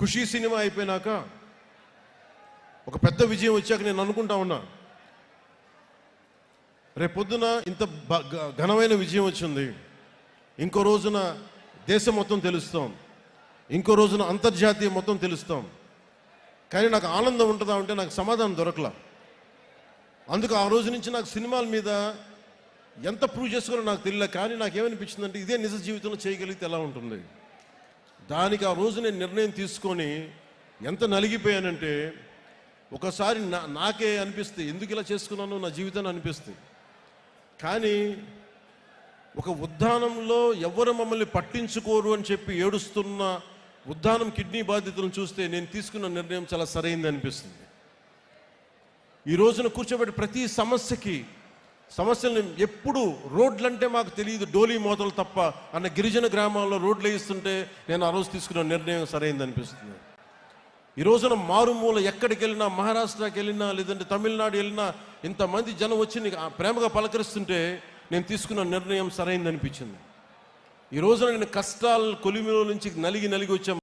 ఖుషీ cinema అయిపోయినాక ఒక పెద్ద విజయం వచ్చాక నేను అనుకుంటా ఉన్నా. రేపొద్దున ఇంత ఘనమైన విజయం వచ్చింది. ఇంకో రోజున దేశం మొత్తం తెలుస్తాం. ఇంకో రోజున అంతర్జాతీయ మొత్తం తెలుస్తాం. కానీ నాకు ఆనందం ఉంటుందా అంటే నాకు సమాధానం దొరకలా. అందుకు ఆ రోజు నుంచి నాకు సినిమాల మీద ఎంత ప్రూవ్ చేసుకోవాలో నాకు తెలియలే కానీ నాకు ఏమనిపించిందంటే ఇదే నిజ జీవితంలో చేయగలిగితే ఎలా ఉంటుంది? దానికి ఆ రోజు నేను నిర్ణయం తీసుకొని ఎంత నలిగిపోయానంటే ఒకసారి నా నాకే అనిపిస్తుంది ఎందుకు ఇలా చేసుకున్నాను నా జీవితాన్ని అనిపిస్తుంది. కానీ ఒక ఉద్దానంలో ఎవరు మమ్మల్ని పట్టించుకోరు అని చెప్పి ఏడుస్తున్న ఉద్దానం కిడ్నీ బాధితులను చూస్తే నేను తీసుకున్న నిర్ణయం చాలా సరైంది అనిపిస్తుంది. ఈ రోజున కూర్చోబెట్టి ప్రతి సమస్యకి సమస్యలను ఎప్పుడు రోడ్లంటే మాకు తెలియదు డోలీ మోతలు తప్ప. అన్న గిరిజన గ్రామాల్లో రోడ్లు వేయిస్తుంటే నేను ఆ రోజు తీసుకున్న నిర్ణయం సరైంది అనిపిస్తుంది. ఈ రోజున మారుమూల ఎక్కడికి వెళ్ళినా మహారాష్ట్రకి వెళ్ళినా లేదంటే తమిళనాడు వెళ్ళినా ఇంతమంది జనం వచ్చి ప్రేమగా పలకరిస్తుంటే నేను తీసుకున్న నిర్ణయం సరైంది అనిపించింది. ఈ రోజున నేను కష్టాలు కొలిమిలో నుంచి నలిగి నలిగి వచ్చాను.